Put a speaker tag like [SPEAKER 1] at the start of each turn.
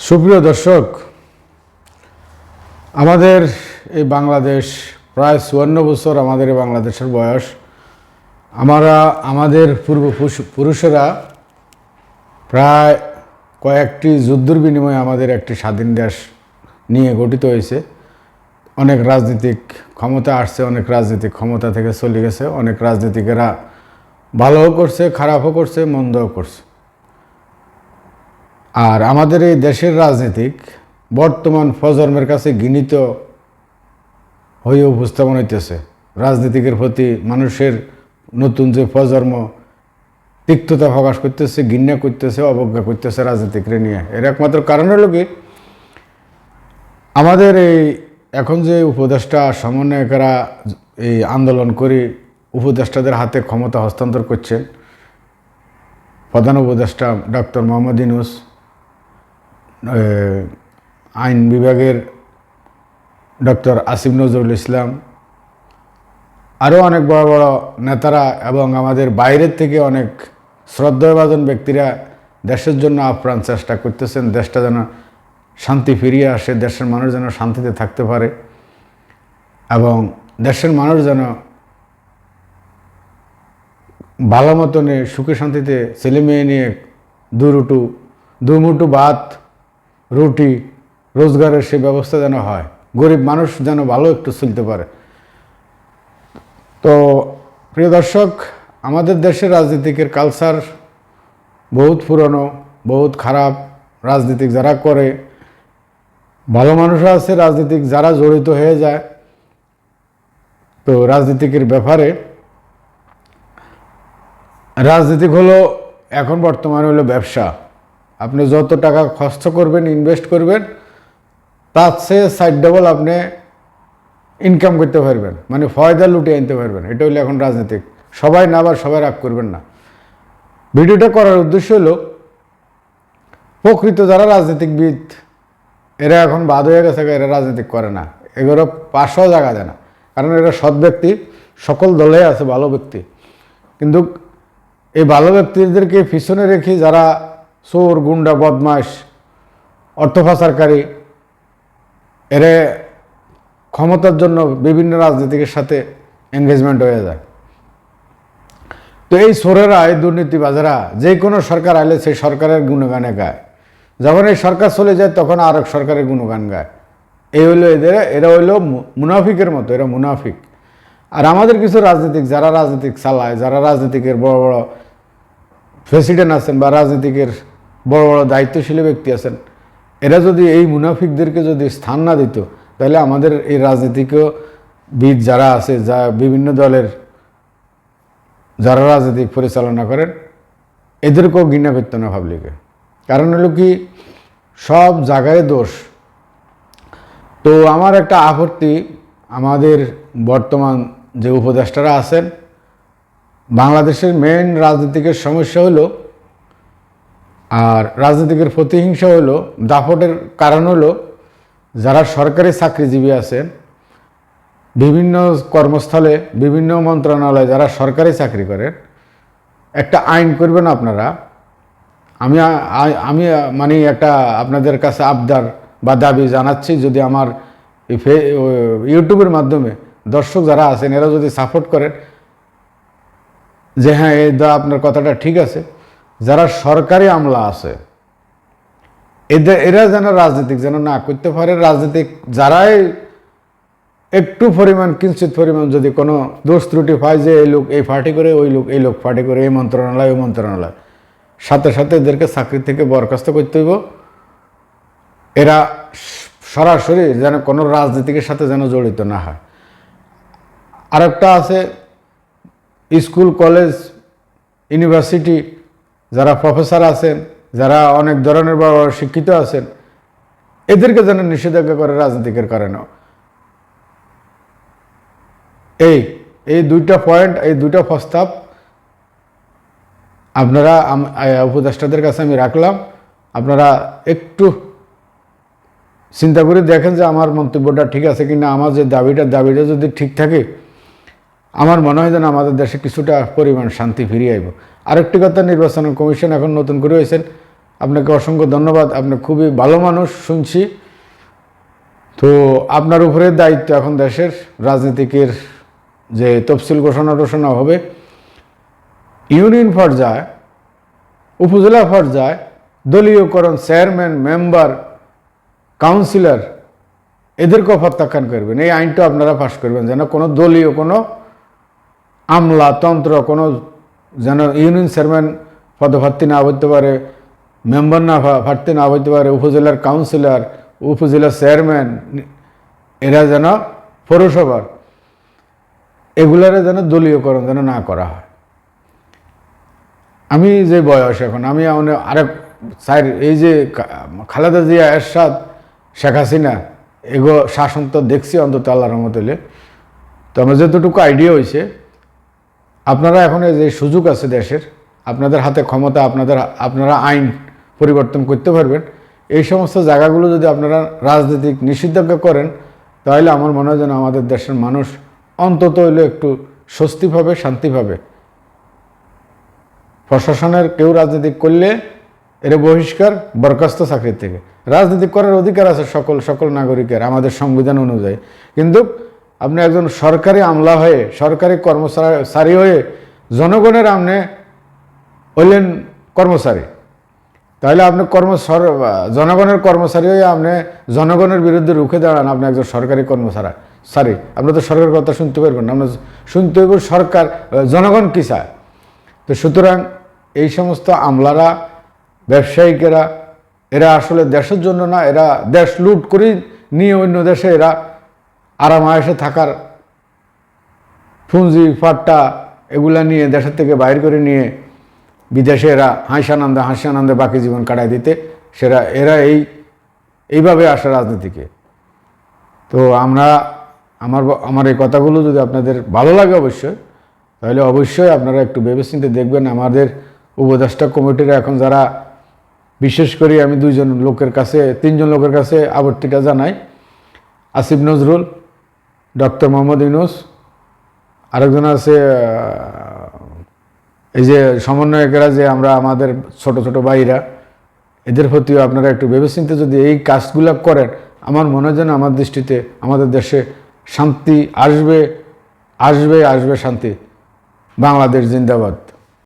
[SPEAKER 1] সুপ্রিয় দর্শক, আমাদের এই বাংলাদেশ প্রায় চুয়ান্ন বছর আমাদের এই বাংলাদেশের বয়স। আমরা, আমাদের পূর্বপুরুষ- পুরুষেরা প্রায় কয়েকটি যুদ্ধের বিনিময়ে আমাদের একটি স্বাধীন দেশ নিয়ে গঠিত হয়েছে। অনেক রাজনৈতিক ক্ষমতা আসছে, অনেক রাজনৈতিক ক্ষমতা থেকে চলে গেছে, অনেক রাজনীতিকেরা ভালোও করছে, খারাপও করছে, মন্দও করছে। আর আমাদের এই দেশের রাজনীতিক বর্তমান প্রজন্মের কাছে ঘৃণিত হয়ে উপস্থাপন হইতেছে। রাজনীতিকের প্রতি মানুষের নতুন যে প্রজন্ম তিক্ততা প্রকাশ করতেছে, ঘৃণা করতেছে, অবজ্ঞা করতেছে রাজনীতিকরে নিয়ে। এর একমাত্র কারণ হলো কি? আমাদের এই এখন যে উপদেষ্টা সমন্বয়কেরা এই আন্দোলন করে উপদেষ্টাদের হাতে ক্ষমতা হস্তান্তর করছেন, প্রধান উপদেষ্টা ডক্টর মোহাম্মদ ইনুস আইন বিভাগের ডক্টর আসিফ নজরুল ইসলাম, আরও অনেক বড় বড় নেতারা এবং আমাদের বাইরের থেকে অনেক শ্রদ্ধাভাজন ব্যক্তিরা দেশের জন্য আপ্রাণ চেষ্টা করতেছেন, দেশটা যেন শান্তি ফিরিয়ে আসে, দেশের মানুষ যেন শান্তিতে থাকতে পারে এবং দেশের মানুষ যেন ভালো মতনে সুখে শান্তিতে ছেলে মেয়ে নিয়ে দুরুটু, দুমুটু ভাত রুটি, রোজগারের সে ব্যবস্থা যেন হয়, গরিব মানুষ যেন ভালো একটু চলতে পারে। তো প্রিয় দর্শক, আমাদের দেশের রাজনীতিকের কালচার বহুত পুরনো, বহুত খারাপ। রাজনীতিক যারা করে, ভালো মানুষও আছে, রাজনীতিক যারা জড়িত হয়ে যায়। তো রাজনীতিকের ব্যাপারে, রাজনীতিক হলো, এখন বর্তমানে হলো ব্যবসা। আপনি যত টাকা খরচ করবেন ইনভেস্ট করবেন, তার চেয়ে সাইড ডবল আপনি ইনকাম করতে পারবেন। মানে ফয়দা লুটে আনতে পারবেন। এটা হলো এখন রাজনীতিক। সবাই না আবার সবাই রাগ করবেন না। ভিডিওটা করার উদ্দেশ্য হলো, প্রকৃত যারা রাজনীতিকবিদ, এরা এখন বাদ হয়ে গেছে এরা রাজনীতি করে না। এগুলো পাশও জায়গা দেয় না। কারণ এরা সৎ ব্যক্তি, সকল দলে আছে ভালো ব্যক্তি। কিন্তু এই ভালো ব্যক্তিদেরকে পিছনে রেখে যারা চোর, গুন্ডা বদমাস অর্থ এরে ক্ষমতার জন্য বিভিন্ন রাজনীতিকের সাথে এনগেজমেন্ট হয়ে যায়। তো এই সোরেরা এই দুর্নীতিবাজেরা, যে কোনো সরকার আইলে সেই সরকারের গুণগানে গায়। যখন এই সরকার চলে যায়, তখন আর এক সরকারের গুণগান গায়। এই হইল এদের, এরা হইল মুনাফিকের মতো, এরা মুনাফিক। আর আমাদের কিছু রাজনীতিক, যারা রাজনীতিক চালায়, যারা রাজনীতিকের বড় বড় প্রেসিডেন্ট আছেন বা রাজনীতিকের বড় বড় দায়িত্বশীল ব্যক্তি আছেন। এরা যদি এই মুনাফিকদেরকে যদি স্থান না দিত, তাহলে আমাদের এই রাজনীতিকও বিদ যারা আছে, যা বিভিন্ন দলের যারা রাজনীতি পরিচালনা করেন, এদেরকেও ঘৃণা করতো না পাবলিকে। কারণ হলো কি, সব জায়গায় দোষ। তো আমার একটা আপত্তি আমাদের বর্তমান যে উপদেষ্টারা আছেন, বাংলাদেশের মেন রাজনীতিকের সমস্যা হলো আর রাজনীতিকের প্রতিহিংসা হলো, দাপটের কারণ হলো যারা সরকারি চাকরিজীবী আছেন, বিভিন্ন কর্মস্থলে, বিভিন্ন মন্ত্রণালয়ে যারা সরকারি চাকরি করেন, একটা আইন করবেন আপনারা। আমি আমি মানে একটা আপনাদের কাছে আবদার বা দাবি জানাচ্ছি, যদি আমার ইউটিউবের মাধ্যমে দর্শক যারা আছেন, এরা যদি সাপোর্ট করেন, যে হ্যাঁ এই আপনার কথাটা ঠিক আছে যারা সরকারি আমলা আছে এদের এরা যেন রাজনীতিক যেন না করতে পারে, রাজনীতিক যারাই একটু পরিমাণ, কিঞ্চিত পরিমাণ যদি কোনো দোষ ত্রুটি পায় যে এই লোক এই পার্টি করে, ওই লোক এই লোক পার্টি করে, এই মন্ত্রণালয় ওই মন্ত্রণালয়। সাথে সাথে এদেরকে চাকরি থেকে বরখাস্ত করতে হইব। এরা সরাসরি যেন কোনো রাজনীতিকের সাথে যেন জড়িত না হয়। আরেকটা আছে, স্কুল, কলেজ, ইউনিভার্সিটি যারা প্রফেসর আছেন, যারা অনেক ধরনের বড় শিক্ষিত আছেন, এদেরকে যেন নিষেধাজ্ঞা করে রাজনীতিকের কারণে। এই এই দুইটা পয়েন্ট এই দুইটা প্রস্তাব আপনারা উপদেষ্টাদের কাছে আমি রাখলাম। আপনারা একটু চিন্তা করে দেখেন যে আমার মন্তব্যটা ঠিক আছে কিনা। আমার যে দাবিটা দাবিটা যদি ঠিক থাকে আমার মনে হয় যেন আমাদের দেশে কিছুটা পরিমাণ শান্তি ফিরিয়ে আইব। আরেকটি কথা, নির্বাচন কমিশন এখন নতুন করে হয়েছেন। আপনাকে অসংখ্য ধন্যবাদ, আপনি খুবই ভালো মানুষ, শুনছি। তো আপনার উপরে দায়িত্ব এখন দেশের রাজনীতিকের যে তফসিল ঘোষণা টোষণা হবে। ইউনিয়ন পর্যায়ে, উপজেলা পর্যায়ে দলীয়করণ চেয়ারম্যান, মেম্বার, কাউন্সিলর, এদেরকেও প্রত্যাখ্যান করবেন। এই আইনটা আপনারা পাশ করবেন, যেন কোনো দলীয় কোনো আমলা তন্ত্র কোনো যেন ইউনিয়ন চেয়ারম্যান পদপ্রার্থী না হতে পারে, মেম্বার না প্রার্থী না হতে পারে, উপজেলার কাউন্সিলর উপজেলার চেয়ারম্যান, এরা যেন পৌরসভার, এগুলারে যেন দলীয়করণ যেন না করা হয়। আমি যে বয়স এখন, আমি মানে আরেক স্যার, এই যে খালেদা জিয়া, এরশাদ, শেখ হাসিনা, এগো শাসন তো দেখছি অন্তত আল্লাহ রহমতুল্লে তো আমার যতটুকু আইডিয়া হয়েছে আপনারা এখন এই যে সুযোগ আছে দেশের, আপনাদের হাতে ক্ষমতা, আপনাদের, আপনারা আইন পরিবর্তন করতে পারবেন, এই সমস্ত জায়গাগুলো যদি আপনারা রাজনৈতিক নিষিদ্ধজ্ঞ করেন, তাহলে আমার মনে হয় যেন আমাদের দেশের মানুষ অন্তত হইলে একটু স্বস্তি পাবে, শান্তি পাবে। প্রশাসনের কেউ রাজনীতি করলে এর বহিষ্কার বরখাস্ত চাকরির থেকে। রাজনীতি করার অধিকার আছে সকল সকল নাগরিকের, আমাদের সংবিধান অনুযায়ী। কিন্তু আপনি একজন সরকারি আমলা হয়ে, সরকারি কর্মচারী হয়ে জনগণের আপনি হইলেন কর্মচারী। তাহলে আপনি কর্ম জনগণের কর্মচারী হয়ে আপনি জনগণের বিরুদ্ধে রুখে দাঁড়ান আপনি একজন সরকারি কর্মচারী, সারি। আপনি তো সরকারের কথা শুনতে পারবেন না আপনার শুনতে হইব সরকার, জনগণ কী চায়? তো সুতরাং এই সমস্ত আমলারা, ব্যবসায়িকেরা, এরা আসলে দেশের জন্য না, এরা দেশ লুট করে নিয়ে অন্য দেশে এরা আরাম আয়েসে থাকার ফুঞ্জি, ফাট্টা এগুলা নিয়ে, দেশের থেকে বাইর করে নিয়ে বিদেশে এরা হাসিয়ানন্দে হাসিয়ানন্দে বাকি জীবন কাটাই দিতে, সেরা, এরা এই, এইভাবে আসে রাজনীতিকে। তো আমরা, আমার আমার এই কথাগুলো যদি আপনাদের ভালো লাগে অবশ্যই, তাহলে অবশ্যই আপনারা একটু ভেবেচিন্তে দেখবেন আমাদের উপদেষ্টা কমিটির এখন যারা, বিশেষ করে আমি দুইজন লোকের কাছে, তিনজন লোকের কাছে আবর্তিটা জানাই, আসিফ নজরুল ডক্টর মোহাম্মদ ইউনুস, আরেকজন আছে এই যে সমন্বয়কেরা যে আমরা আমাদের ছোট ছোট ভাইরা, এদের প্রতিও আপনারা একটু ভেবেচিন্তে যদি এই কাজগুলো করেন, আমার মনে হয় যেন আমার দৃষ্টিতে আমাদের দেশে শান্তি আসবে আসবে আসবে শান্তি। বাংলাদেশ জিন্দাবাদ।